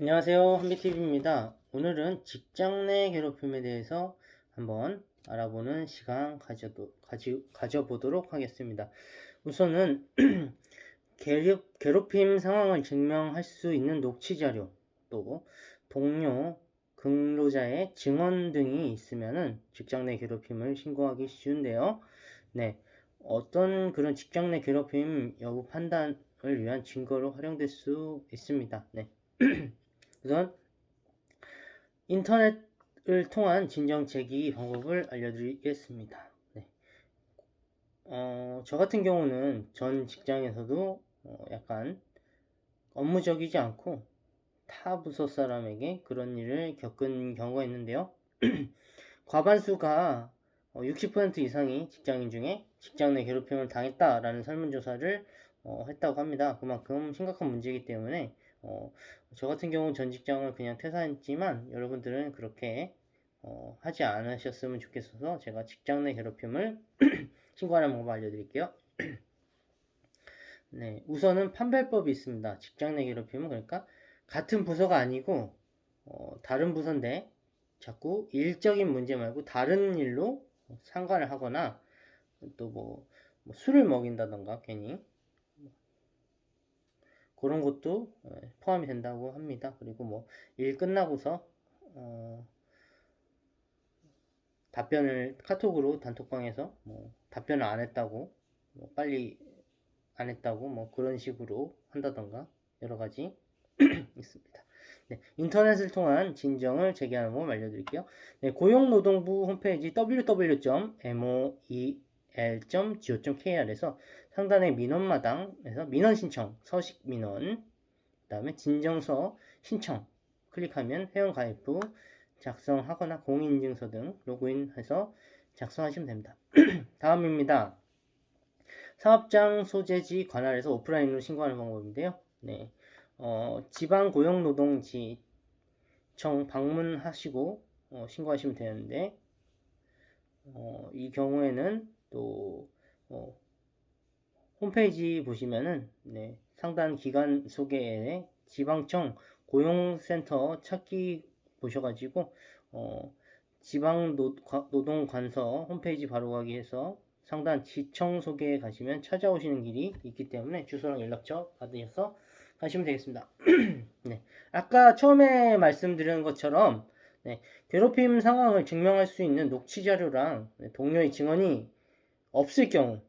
안녕하세요. 한비TV입니다. 오늘은 직장 내 괴롭힘에 대해서 한번 알아보는 시간 가져도, 가지, 가져보도록 하겠습니다. 우선은 괴롭, 괴롭힘 상황을 증명할 수 있는 녹취 자료, 또 동료, 근로자의 증언 등이 있으면은 직장 내 괴롭힘을 신고하기 쉬운데요. 네. 어떤 그런 직장 내 괴롭힘 여부 판단을 위한 증거로 활용될 수 있습니다. 네. 우선 인터넷을 통한 진정 제기 방법을 알려드리겠습니다. 네. 어, 저 같은 경우는 전 직장에서도 어, 약간 업무적이지 않고 타 부서 사람에게 그런 일을 겪은 경우가 있는데요. 과반수가 60% 이상이 직장인 중에 직장 내 괴롭힘을 당했다라는 설문조사를 어, 했다고 합니다. 그만큼 심각한 문제이기 때문에 어, 저 같은 경우는 전 직장을 그냥 퇴사했지만 여러분들은 그렇게 어, 하지 않으셨으면 좋겠어서 제가 직장 내 괴롭힘을 신고하는 방법 알려드릴게요. 네, 우선은 판별법이 있습니다. 직장 내 괴롭힘은 그러니까 같은 부서가 아니고 어, 다른 부서인데 자꾸 일적인 문제 말고 다른 일로 상관을 하거나 또뭐 뭐 술을 먹인다던가 괜히 그런 것도 예, 포함이 된다고 합니다. 그리고 뭐 일 끝나고서 어, 답변을 카톡으로 단톡방에서 뭐 답변을 안 했다고 뭐 빨리 안 했다고 뭐 그런 식으로 한다던가 여러 가지 있습니다. 네, 인터넷을 통한 진정을 제기하는 법 알려드릴게요. 네, 고용노동부 홈페이지 www.moel.go.kr에서 상단의 민원마당에서 민원 신청, 서식 민원, 그 다음에 진정서 신청 클릭하면 회원 가입 후 작성하거나 공인인증서 등 로그인해서 작성하시면 됩니다. 다음입니다. 사업장 소재지 관할에서 오프라인으로 신고하는 방법인데요. 네. 어, 지방 고용노동지청 방문하시고 어, 신고하시면 되는데 어, 이 경우에는 또 어, 홈페이지 보시면은 네, 상단 기관 소개에 지방청 고용센터 찾기 보셔가지고 어, 지방 노, 노동 관서 홈페이지 바로 가기 해서 상단 지청 소개에 가시면 찾아오시는 길이 있기 때문에 주소랑 연락처 받으셔서 가시면 되겠습니다. 네. 아까 처음에 말씀드린 것처럼 네, 괴롭힘 상황을 증명할 수 있는 녹취 자료랑 네, 동료의 증언이 없을 경우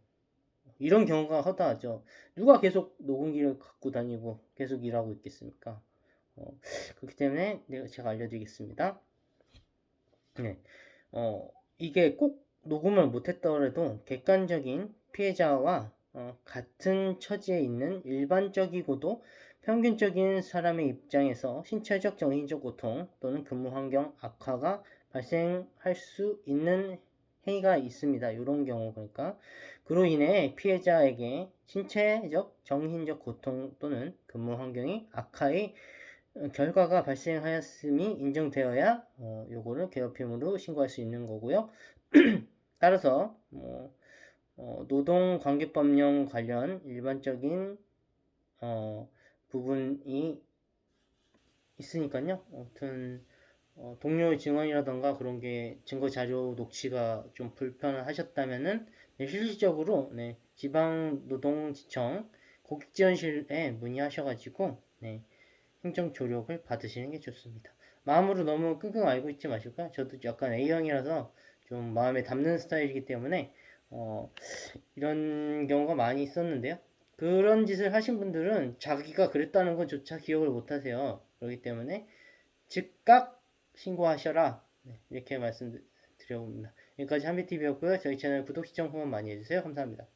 이런 경우가 허다하죠. 누가 계속 녹음기를 갖고 다니고 계속 일하고 있겠습니까? 어, 그렇기 때문에 내가 제가 알려드리겠습니다. 네, 어, 이게 꼭 녹음을 못했더라도 객관적인 피해자와 어, 같은 처지에 있는 일반적이고도 평균적인 사람의 입장에서 신체적 정신적 고통 또는 근무 환경 악화가 발생할 수 있는 행위가 있습니다. 이런 경우 그러니까 그로 인해 피해자에게 신체적 정신적 고통 또는 근무 환경이 악화의 결과가 발생하였음이 인정되어야 어, 요거를 괴롭힘으로 신고할 수 있는 거고요. 따라서 뭐 어, 노동관계법령 관련 일반적인 어, 부분이 있으니까요. 아무튼 어, 동료의 증언이라던가 그런 게 증거 자료 녹취가 좀 불편하셨다면은 네, 실질적으로 네, 지방노동지청 고객지원실에 문의하셔가지고 네, 행정 조력을 받으시는 게 좋습니다. 마음으로 너무 끙끙 앓고 있지 마시고요. 저도 약간 A형이라서 좀 마음에 담는 스타일이기 때문에 어, 이런 경우가 많이 있었는데요. 그런 짓을 하신 분들은 자기가 그랬다는 것조차 기억을 못 하세요. 그렇기 때문에 즉각 신고하셔라. 네, 이렇게 말씀드려봅니다. 여기까지 한비TV였고요. 저희 채널 구독, 시청, 후원 많이 해주세요. 감사합니다.